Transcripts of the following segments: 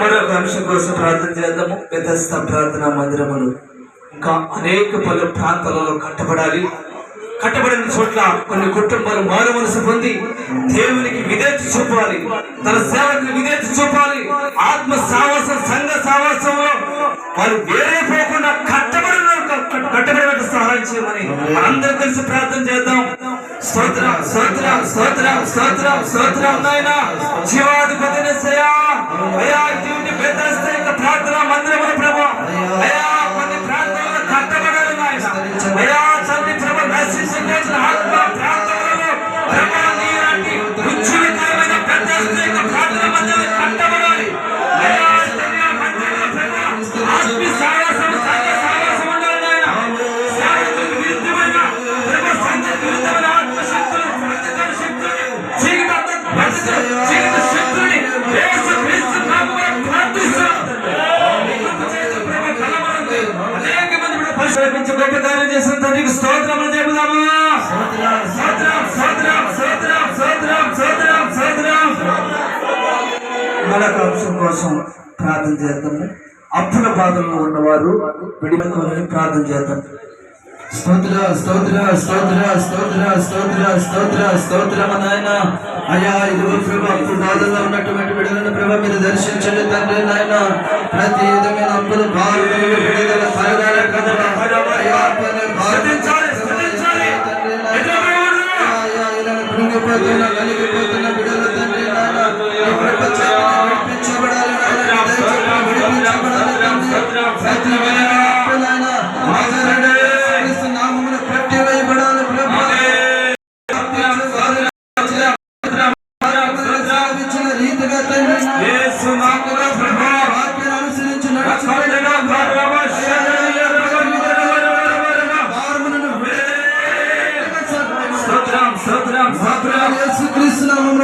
మరొక అంశం కోసం ప్రార్థన చేద్దాము. పెద్దస్థ ప్రార్థన మందిరములు. ఇంకా అనేక పలు ప్రాంతాలలో కట్టబడాలి. కట్టబడిన చోట్ల కొన్ని కుటుంబాలు మారు మనసు పొంది దేవునికి విధేత చూపాలి. తన సేవకు విధేత చూపాలి. ఆత్మ సావాసం సంఘ సావాసంలో వారు వేరే పోకుండా కట్టబడిన కట్టబడినట్టు సహాయం చేయమని మనందరం కలిసి ప్రార్థన చేద్దాం. స్తోత్ర స్తోత్ర స్తోత్ర స్తోత్ర స్తోత్రం నాయన. జీవాధిపతిని మంది గొప్ప కార్యం చేసిన తండ్రికి స్తోత్రములు చెబుదాము? స్తోత్రం స్తోత్రం స్తోత్రం స్తోత్రం స్తోత్రం స్తోత్రం మరొక అంశం కోసం ప్రార్థన చేద్దాము అప్పుల బాధల్లో ఉన్నవారు విడిపోయి ప్రార్థన చేద్దాం. స్తోత్ర స్తోత్ర స్తోత్ర స్తోత్ర స్తోత్ర స్తోత్ర స్తోత్రం నాయన. అయ్యా ఇదిగో ప్రభా అప్పుడు బాధల్లో ఉన్నటువంటి బిడ్డలను ప్రభా మీరు దర్శించండి తండ్రి నాయన. ప్రతి విధమైన అప్పులు బాధలు ಧನ ನನಗೆ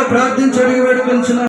ప్రార్థించి అడిగి వేడుకొంచున్నాను